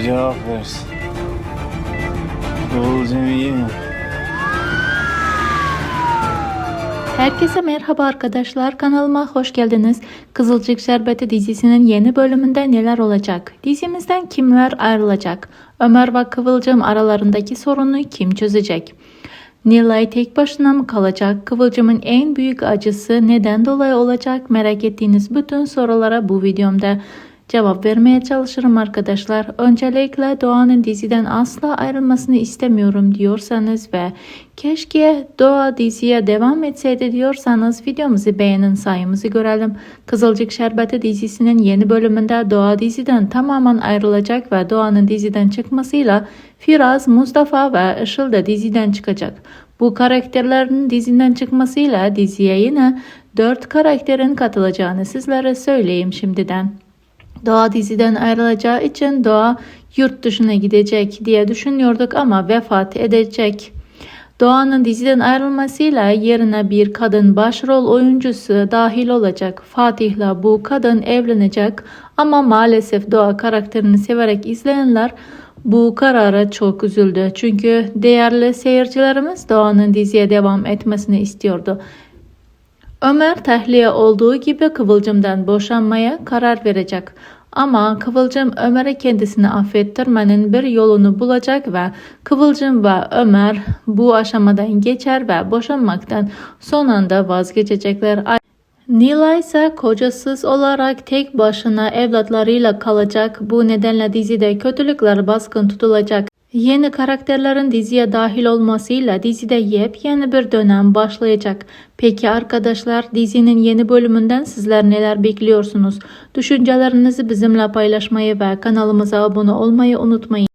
Kıvılcımlar cevap. Kıvılcım iyi mi? Herkese merhaba arkadaşlar kanalıma hoş geldiniz. Kızılcık Şerbeti dizisinin yeni bölümünde neler olacak? Dizimizden kimler ayrılacak? Ömer ve Kıvılcım aralarındaki sorunu kim çözecek? Nilay tek başına mı kalacak? Kıvılcımın en büyük acısı neden dolayı olacak? Merak ettiğiniz bütün sorulara bu videomda cevap vermeye çalışırım arkadaşlar. Öncelikle Doğan'ın diziden asla ayrılmasını istemiyorum diyorsanız ve keşke Doğa diziye devam etseydi diyorsanız videomuzu beğenin sayımızı görelim. Kızılcık Şerbeti dizisinin yeni bölümünde Doğa diziden tamamen ayrılacak ve Doğan'ın diziden çıkmasıyla Firaz, Mustafa ve Işıl da diziden çıkacak. Bu karakterlerin diziden çıkmasıyla diziye yine 4 karakterin katılacağını sizlere söyleyeyim şimdiden. Doğa diziden ayrılacağı için Doğa yurt dışına gidecek diye düşünüyorduk ama vefat edecek. Doğan'ın diziden ayrılmasıyla yerine bir kadın başrol oyuncusu dahil olacak. Fatih'le bu kadın evlenecek ama maalesef Doğa karakterini severek izleyenler bu karara çok üzüldü. Çünkü değerli seyircilerimiz Doğan'ın diziye devam etmesini istiyordu. Ömer tahliye olduğu gibi Kıvılcım'dan boşanmaya karar verecek. Ama Kıvılcım Ömer'e kendisini affettirmenin bir yolunu bulacak ve Kıvılcım ve Ömer bu aşamadan geçer ve boşanmaktan son anda vazgeçecekler. Nilay ise kocasız olarak tek başına evlatlarıyla kalacak. Bu nedenle dizide kötülükler baskın tutulacak. Yeni karakterlerin diziye dahil olmasıyla dizide yepyeni bir dönem başlayacak. Peki arkadaşlar dizinin yeni bölümünden sizler neler bekliyorsunuz? Düşüncelerinizi bizimle paylaşmayı ve kanalımıza abone olmayı unutmayın.